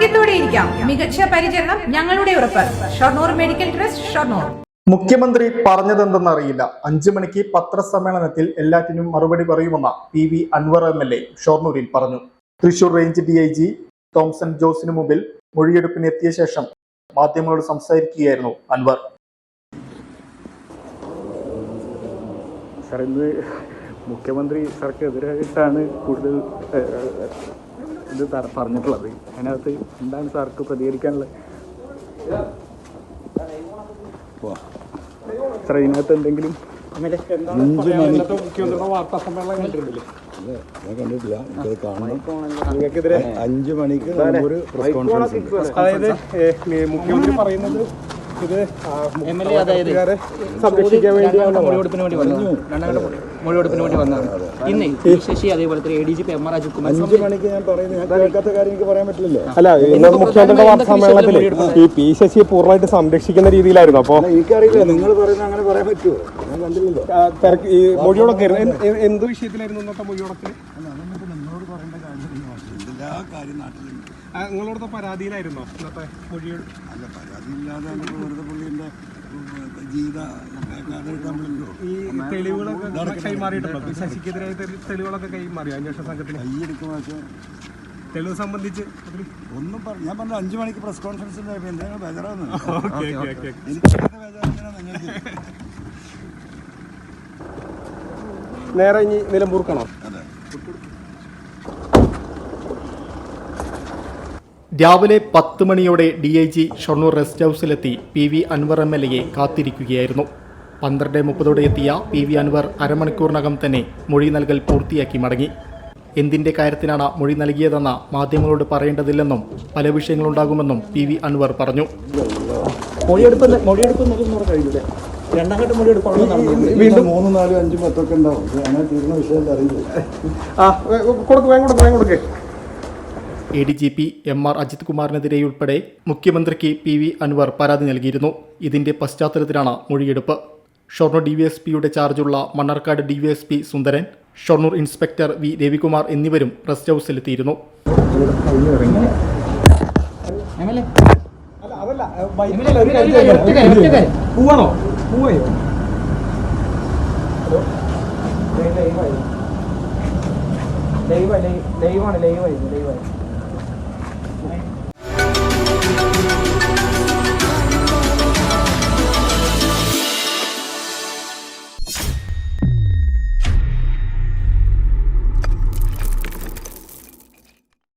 ആരോഗ്യത്തോടെ ഇരിക്കാം. മികച്ച പരിചരണം ഞങ്ങളുടെ ഉറപ്പ്. Shoranur medical trust Shoranur. മുഖ്യമന്ത്രി പറഞ്ഞതെന്തെന്നറിയില്ല. അഞ്ചു മണിക്ക് പത്രസമ്മേളനത്തിൽ എല്ലാറ്റിനും മറുപടി പറയുമെന്ന P V Anvar M L A ഷൊർണൂരിൽ പറഞ്ഞു. Thrissur range D I G Thomson ജോസിന് മുമ്പിൽ മൊഴിയെടുപ്പിന് എത്തിയ ശേഷം മാധ്യമങ്ങളോട് സംസാരിക്കുകയായിരുന്നു അൻവർ. സാർ ഇന്ന് മുഖ്യമന്ത്രി സർക്കെതിരായിട്ടാണ് കൂടുതൽ ഇത് പറഞ്ഞിട്ടുള്ളത്. അതിനകത്ത് എന്താണ് സാർക്ക് പ്രതികരിക്കാനുള്ളത്? സാർ ഇതിനകത്ത് എന്തെങ്കിലും അഞ്ചു മണിക്ക് ഒരു പ്രസ് കോൺഫറൻസ് ഉണ്ട്. അതായത് മുഖ്യമന്ത്രി പറയുന്നത് ഇത് മുഖ്യമന്ത്രിക്കാരെ സംരക്ഷിക്കാൻ വേണ്ടിയാണ് മൊഴിയെടുപ്പിന് വേണ്ടി വന്നത് രണ്ടാമത്തെ മൊഴിയെടുപ്പിന് വേണ്ടി വന്നതാണ് ഇന്ന് ശശി അതേപോലെ തന്നെ A D G P M R Ajith Kumar അഞ്ച് മണിക്ക് ഞാൻ പറയുന്നത് ഞാൻ കേൾക്കാത്ത കാര്യം എനിക്ക് പറയാൻ പറ്റില്ലല്ലോ. അല്ല ഇന്ന് മുഖ്യമന്ത്രിയുടെ വാർത്താ ഈ പി ശശിയെ പൂർണമായിട്ട് സംരക്ഷിക്കുന്ന രീതിയിലായിരുന്നു. അപ്പോൾ എനിക്കറിയില്ല. നിങ്ങൾ പറയുന്നത് അങ്ങനെ പറയാൻ പറ്റുമോ ഞാൻ കണ്ടില്ലല്ലോ. ഈ മൊഴിയോടൊക്കെ എന്ത് വിഷയത്തിലായിരുന്നു ഇന്നത്തെ മൊഴിയോടൊക്കെ? അല്ല അതൊന്നും ഇപ്പൊ നിങ്ങളോട് പറയേണ്ട കാര്യം എല്ലാ കാര്യം നാട്ടിലുണ്ട്. നിങ്ങളോടത്തെ പരാതിയിലായിരുന്നോ ഇന്നത്തെ മൊഴിയോട്? അല്ല പരാതിയില്ലാതെ ഉം, ജീവിത ഈ തെളിവുകളൊക്കെ കൈമാറിയിട്ടുണ്ടോ? ശശിക്കെതിരായ തെളിവുകളൊക്കെ കൈമാറി അന്വേഷണ സംഘത്തിന്? കൈയെടുക്കുമ്പോൾ പക്ഷേ. തെളിവ് സംബന്ധിച്ച് ഒന്നും പറഞ്ഞു ഞാൻ പറഞ്ഞു അഞ്ചു മണിക്ക് പ്രസ് കോൺഫറൻസ് എന്തെങ്കിലും ബേജാറാവുന്നു ഓക്കേ, ഓക്കേ, ഓക്കേ. എനിക്ക് നിങ്ങൾക്ക് നേരെ ഇനി നിലമ്പൂർക്കണോ? അതെ. രാവിലെ പത്ത് മണിയോടെ D I G Shoranur rest ഹൗസിലെത്തി P V Anvar M L എയെ കാത്തിരിക്കുകയായിരുന്നു. പന്ത്രണ്ട് മുപ്പതോടെ എത്തിയ പി വി അൻവർ അരമണിക്കൂറിനകം തന്നെ മൊഴി നൽകൽ പൂർത്തിയാക്കി മടങ്ങി. എന്തിന്റെ കാര്യത്തിനാണ് മൊഴി നൽകിയതെന്ന് മാധ്യമങ്ങളോട് പറയേണ്ടതില്ലെന്നും പല വിഷയങ്ങളുണ്ടാകുമെന്നും പി വി അൻവർ പറഞ്ഞു. മൊഴിയെടുപ്പ് മൊഴിയെടുപ്പ് കഴിഞ്ഞില്ലേ രണ്ടാം ഘട്ടം മൊഴിയെടുപ്പാണ് വീണ്ടും മൂന്ന് നാലും അഞ്ചും പത്തൊക്കെ ഉണ്ടാവും. അങ്ങനെ തീർന്ന വിഷയം അറിയില്ല. ആ കൊടുക്ക് വേഗം കൊടുക്ക് വേഗം കൊടുക്ക്. A D G P M R Ajith കുമാറിനെതിരെയുൾപ്പെടെ മുഖ്യമന്ത്രിക്ക് പി വി അൻവർ പരാതി നൽകിയിരുന്നു. ഇതിന്റെ പശ്ചാത്തലത്തിലാണ് മൊഴിയെടുപ്പ്. ഷൊർണൂർ ഡി വി ചാർജുള്ള Mannarkkad D V Sundaran Shoranur inspector V Ravikumar എന്നിവരും റെസ്റ്റ് ഹൗസിലെത്തിയിരുന്നു. എംഎൽഎ അല്ല അതല്ല